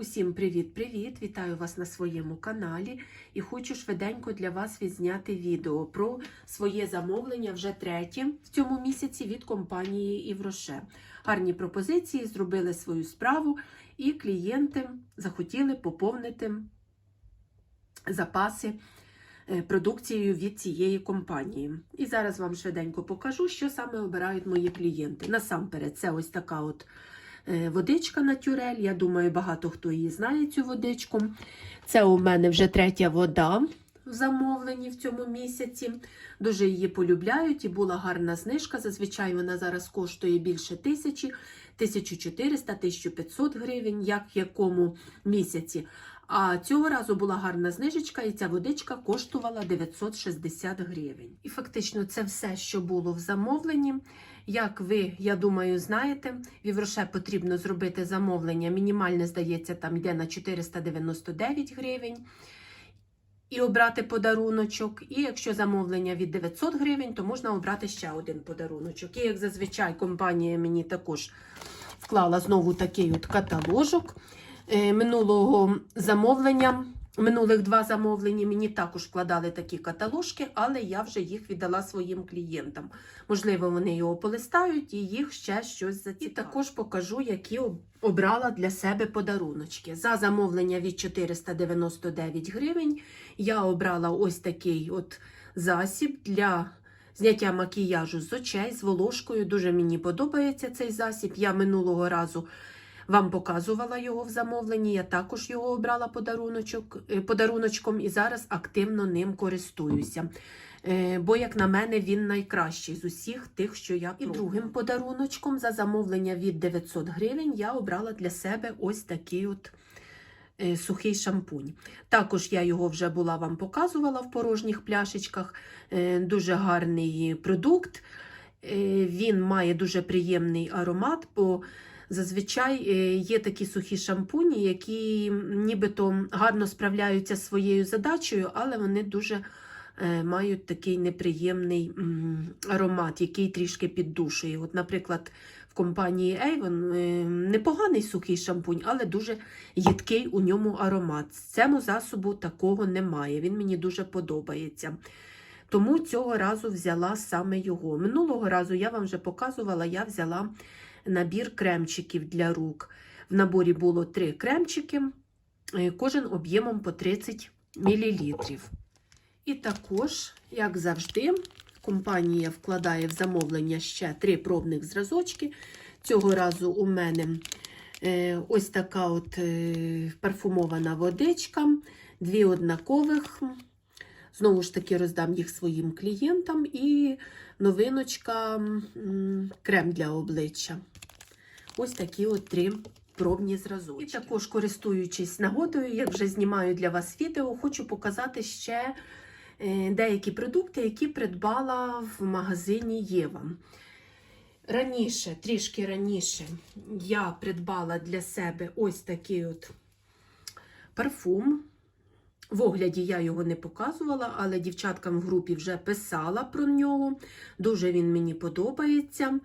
Усім привіт-привіт! Вітаю вас на своєму каналі і хочу швиденько для вас відзняти відео про своє замовлення вже третє в цьому місяці від компанії Івроше. Гарні пропозиції зробили свою справу, і клієнти захотіли поповнити запаси е, продукцією від цієї компанії. І зараз вам швиденько покажу, що саме обирають мої клієнти. Насамперед, це ось така от водичка на тюрель. Я думаю, багато хто її знає, цю водичку. Це у мене вже третя вода в замовленні в цьому місяці. Дуже її полюбляють і була гарна знижка. Зазвичай вона зараз коштує більше тисячі, 1400, 1500 гривень, як в якому місяці. А цього разу була гарна знижечка, і ця водичка коштувала 960 гривень. І фактично це все, що було в замовленні. Як ви, я думаю, знаєте, в Євроше потрібно зробити замовлення. Мінімальне, здається, там йде на 499 гривень. І обрати подаруночок. І якщо замовлення від 900 гривень, то можна обрати ще один подаруночок. І як зазвичай компанія мені також вклала знову такий от каталожок минулого замовлення. Минулих два замовлення мені також вкладали такі каталожки, але я вже їх віддала своїм клієнтам. Можливо, вони його полистають і їх ще щось зацікавить. І також покажу, які обрала для себе подаруночки. За замовлення від 499 гривень я обрала ось такий от засіб для зняття макіяжу з очей з волошкою. Дуже мені подобається цей засіб. Я минулого разу вам показувала його в замовленні. Я також його обрала подаруночок, е, подаруночком і зараз активно ним користуюся. Е, Бо, як на мене, він найкращий з усіх тих, що я і другим подаруночком за замовлення від 900 гривень я обрала для себе ось такий от е, сухий шампунь. Також я його вже була вам показувала в порожніх пляшечках. Дуже гарний продукт. Він має дуже приємний аромат, бо зазвичай е, є такі сухі шампуні, які нібито гарно справляються зі своєю задачею, але вони дуже е, мають такий неприємний аромат, який трішки піддушує. От, наприклад, в компанії Avon е, непоганий сухий шампунь, але дуже їдкий у ньому аромат. Цьому засобу такого немає. Він мені дуже подобається. Тому цього разу взяла саме його. Минулого разу я вам вже показувала, я взяла набір кремчиків для рук. В наборі було три кремчики, е, кожен об'ємом по 30 мл. І також, як завжди, компанія вкладає в замовлення ще три пробних зразочки. Цього разу у мене е, ось така от е, парфумована водичка, дві однакових. Знову ж таки, роздам їх своїм клієнтам і новиночка крем для обличчя. Ось такі от три пробні зразочки. І також, користуючись нагодою, як вже знімаю для вас відео, хочу показати ще е, деякі продукти, які придбала в магазині Єва. Раніше, трішки раніше, я придбала для себе ось такий от парфум. В огляді я його не показувала, але дівчаткам в групі вже писала про нього. Дуже він мені подобається.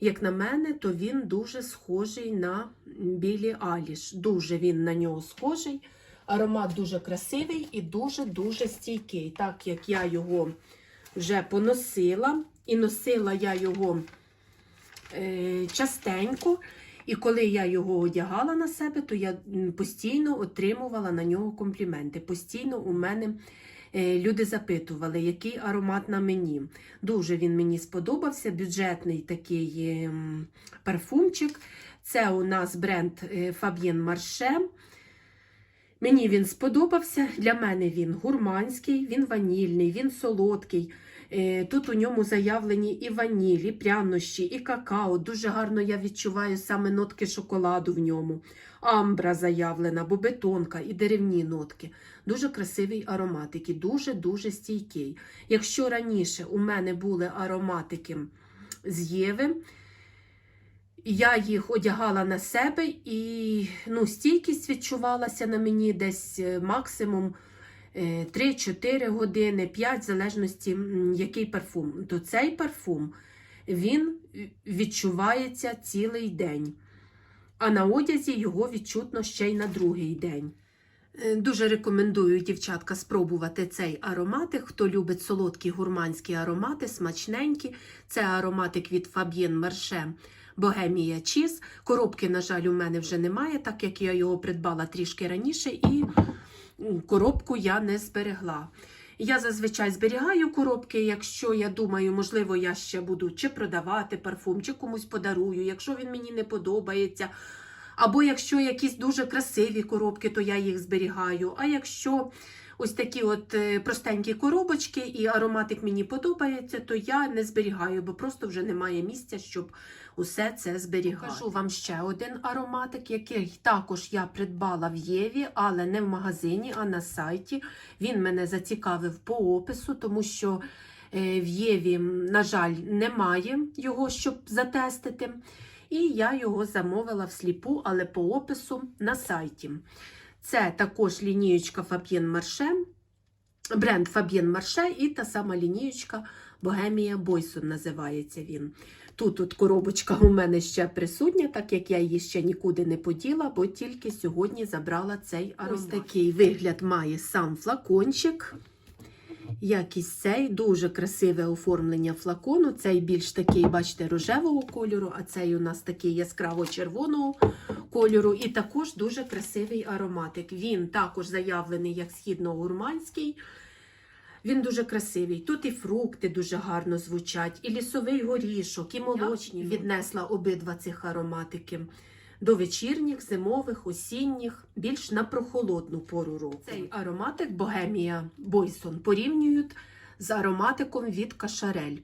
Як на мене, то він дуже схожий на Білі Аліш. Дуже він на нього схожий. Аромат дуже красивий і дуже-дуже стійкий. Так як я його вже поносила, і носила я його е, частенько. І коли я його одягала на себе, то я постійно отримувала на нього компліменти. Постійно у мене е, люди запитували, який аромат на мені. Дуже він мені сподобався. Бюджетний такий е, парфумчик. Це у нас бренд е, Fabienne Marche. Мені він сподобався. Для мене він гурманський, він ванільний, він солодкий. Е, Тут у ньому заявлені і ваніль, і прянощі, і какао. Дуже гарно я відчуваю саме нотки шоколаду в ньому. Амбра заявлена, бобетонка і деревні нотки. Дуже красивий ароматик і дуже-дуже стійкий. Якщо раніше у мене були ароматики з Єви, я їх одягала на себе, і ну, стійкість відчувалася на мені десь е, максимум 3-4 години, 5, в залежності, який парфум. То цей парфум він відчувається цілий день. а на одязі його відчутно ще й на другий день. Е, Дуже рекомендую, дівчатка, спробувати цей ароматик. Хто любить солодкі гурманські аромати, смачненькі. Це ароматик від Fabienne Marche Bohemia Cheese. Коробки, на жаль, у мене вже немає, так як я його придбала трішки раніше, і коробку я не зберегла. Я зазвичай зберігаю коробки, якщо я думаю, можливо, я ще буду чи продавати парфум, чи комусь подарую, якщо він мені не подобається. Або якщо якісь дуже красиві коробки, то я їх зберігаю. А якщо ось такі от е, простенькі коробочки і ароматик мені подобається, то я не зберігаю, бо просто вже немає місця, щоб усе це зберігати. Кажу вам ще один ароматик, який також я придбала в Єві, але не в магазині, а на сайті. Він мене зацікавив по опису, тому що е, в Єві, на жаль, немає його, щоб затестити. І я його замовила всліпу, але по опису на сайті. Це також лінієчка Fabienne Marche, бренд Fabienne Marche і та сама лінієчка Bohemia Boyson називається він. Тут от коробочка у мене ще присутня, так як я її ще нікуди не поділа, бо тільки сьогодні забрала цей аромат. Ось такий вигляд має сам флакончик. Якість цей, дуже красиве оформлення флакону. Цей більш такий, бачите, рожевого кольору, а цей у нас такий яскраво-червоного кольору. І також дуже красивий ароматик. Він також заявлений як східно-гурманський. Він дуже красивий. Тут і фрукти дуже гарно звучать, і лісовий горішок, і молочні. Віднесла обидва цих ароматики до вечірніх, зимових, осінніх, більш на прохолодну пору року. Цей ароматик Bohemia Boyson порівнюють з ароматиком від Кашарель,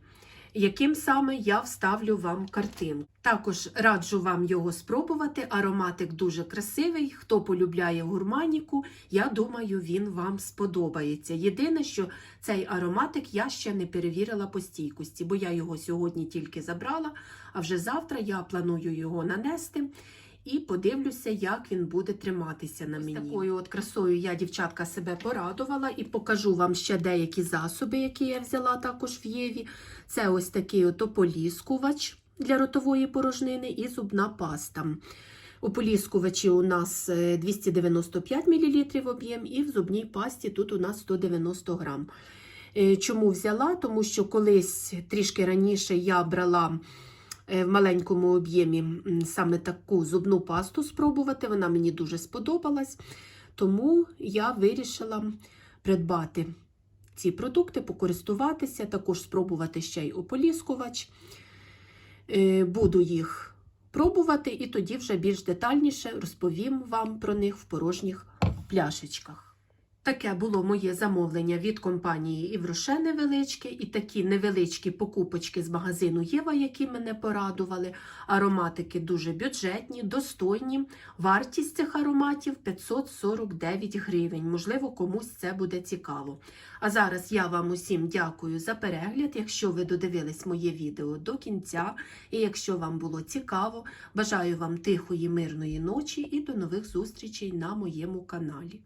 яким саме я вставлю вам картинку. Також раджу вам його спробувати. Ароматик дуже красивий. Хто полюбляє гурманіку, я думаю, він вам сподобається. Єдине, що цей ароматик я ще не перевірила по стійкості, бо я його сьогодні тільки забрала, а вже завтра я планую його нанести. І подивлюся, як він буде триматися на мені. Такою от красою я, дівчатка, себе порадувала і покажу вам ще деякі засоби, які я взяла також в Єві. Це ось такий от ополіскувач для ротової порожнини і зубна паста. Ополіскувачі у нас е, 295 мл об'єм, і в зубній пасті тут у нас 190 грам. Е, Чому взяла? Тому що колись трішки раніше я брала е, в маленькому об'ємі саме таку зубну пасту спробувати. Вона мені дуже сподобалась. Тому я вирішила придбати ці продукти, покористуватися, також спробувати ще й ополіскувач. Е, Буду їх пробувати, і тоді вже більш детальніше розповім вам про них в порожніх пляшечках. Таке було моє замовлення від компанії Івроше невеличке, і такі невеличкі покупочки з магазину Єва, які мене порадували. Ароматики дуже бюджетні, достойні. Вартість цих ароматів 549 гривень. Можливо, комусь це буде цікаво. А зараз я вам усім дякую за перегляд. Якщо ви додивились моє відео до кінця, і якщо вам було цікаво, бажаю вам тихої, мирної ночі і до нових зустрічей на моєму каналі.